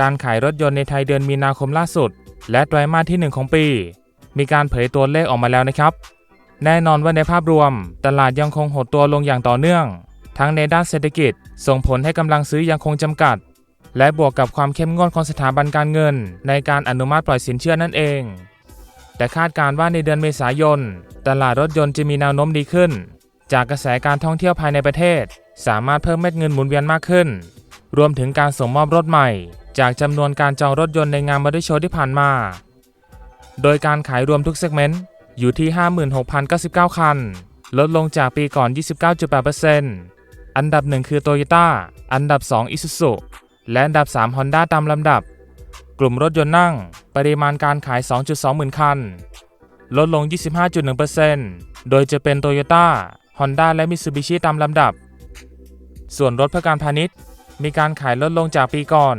การขายรถยนต์ในไทยเดือนมีนาคมล่าสุด และไตรมาสที่ 1 ของปี มีการเผยตัวเลขออกมาแล้วนะครับ แน่นอนว่าในภาพรวม ตลาดยังคงหดตัวลงอย่างต่อเนื่อง ทั้งในด้านเศรษฐกิจ ส่งผลให้กำลังซื้อยังคงจำกัด และบวกกับความเข้มงวดของสถาบันการเงิน ในการอนุมัติปล่อยสินเชื่อนั่นเอง แต่คาดการณ์ว่าในเดือนเมษายน ตลาดรถยนต์จะมีแนวโน้มดีขึ้น จากกระแสการท่องเที่ยวภายในประเทศ สามารถเพิ่มเม็ดเงินหมุนเวียนมากขึ้น รวมถึงการส่งมอบรถใหม่ จากจำนวนการจองรถยนต์ในงานมอเตอร์โชว์ที่ผ่านมา โดยการขายรวมทุกเซกเมนต์อยู่ที่ 56,099 คัน ลดลงจากปีก่อน 29.8%อันดับ 1 คือ Toyota อันดับ 2 Isuzu และอันดับ 3 Honda ตามลำดับ กลุ่มรถยนต์นั่ง ปริมาณการขาย 2.2 หมื่นคัน ลดลง 25.1%โดยจะเป็น Toyota Honda และ Mitsubishi ตามลำดับ ส่วนรถเพื่อการพาณิชย์ มีการขายลดลงจากปีก่อน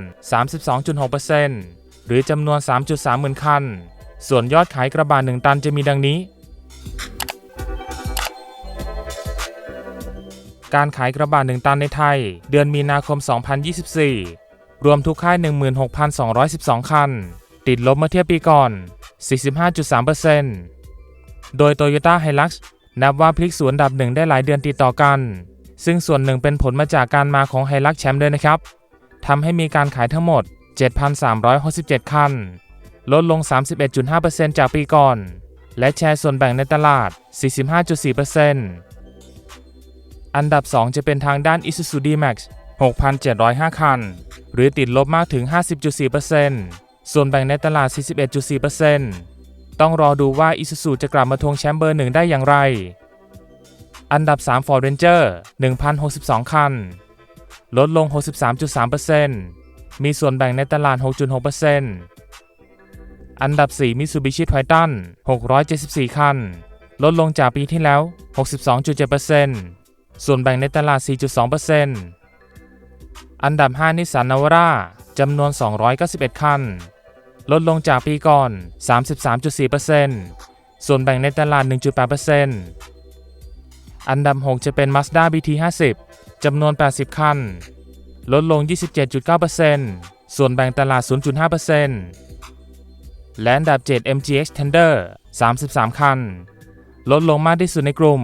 32.6%หรือจำนวน 3.3หมื่นคัน ส่วนยอดขายกระบะ1ตันจะมีดังนี้ การขายกระบะ1ตันในไทย เดือนมีนาคม 2024 รวมทุกค่าย 16,212 คัน ติดลบเมื่อเทียบปีก่อน 45.3%โดย Toyota Hilux นับว่าพลิกสวนดับหนึ่งได้หลายเดือนติดต่อกัน ซึ่งส่วนหนึ่งเป็นผลมาจากการมาของ Hilux แชมป์ด้วยนะครับทำให้มีการขายทั้งหมด 7,367 คัน ลดลง 31.5%จากปีก่อน และแชร์ส่วนแบ่งในตลาด 45.4%อันดับ 2 จะเป็นทางด้าน Isuzu D-Max 6,705 คัน หรือติดลบมากถึง 50.4%ส่วนแบ่งในตลาด 41.4%ต้องรอดูว่า Isuzu จะกลับมาทวงแชมป์เบอร์หนึ่งได้อย่างไร อันดับ 3 Ford Ranger 1,062 คัน ลดลง 63.3%มีส่วนแบ่งในตลาด 6.6%อันดับ 4 Mitsubishi Triton 674 คัน ลดลงจากปีที่แล้ว 62.7%ส่วนแบ่งในตลาด 4.2%อันดับ 5 Nissan Navara จำนวน 291 คัน ลดลงจากปีก่อน 33.4%ส่วนแบ่งในตลาด 1.8% อันดับ 6 จะเป็น Mazda BT50 จำนวน 80 คัน ลดลง 27.9%ส่วนแบ่งตลาด 0.5%และอันดับ 7 MGX Tender 33 คัน ลดลงมากที่สุดในกลุ่ม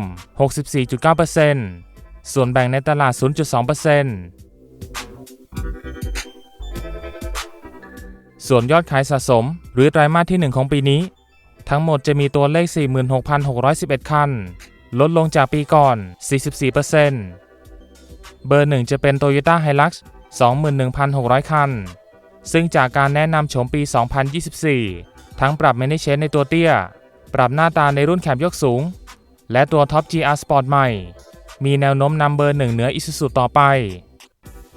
64.9%ส่วนแบ่งในตลาด 0.2%ส่วนยอดขายสะสม หรือไตรมาสที่ 1 ของปีนี้ ทั้งหมดจะมีตัวเลข 46,611 คัน ลดลงจากปีก่อน 44%เบอร์ 1 จะเป็น Toyota Hilux 21,600 คัน ซึ่งจากการแนะนำโฉมปี 2024 ทั้งปรับ Manage Change ในตัวเตี้ย ปรับหน้าตาในรุ่นแคมยกสูง และตัวท็อป GR Sport ใหม่ มีแนวโน้มนำเบอร์ 1 เหนือ Isuzu ต่อไป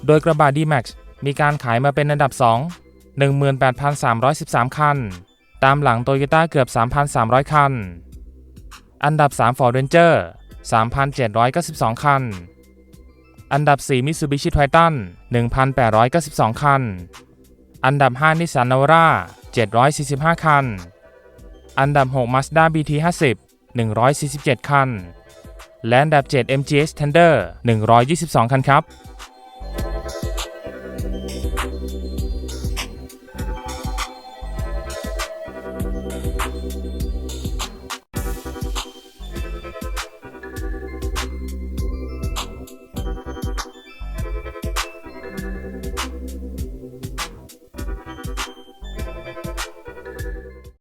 โดยกระบะ D-Max มีการขายมาเป็นอันดับ 2 18,313 คัน ตามหลัง Toyota เกือบ 3,300 คัน อันดับ 3 Ford Ranger 3,792 คัน อันดับ 4 Mitsubishi Triton 1,892 คัน อันดับ 5 Nissan Navara 745 คัน อันดับ 6 Mazda BT50 147 คัน และอันดับ 7 MG Extender 122 คันครับ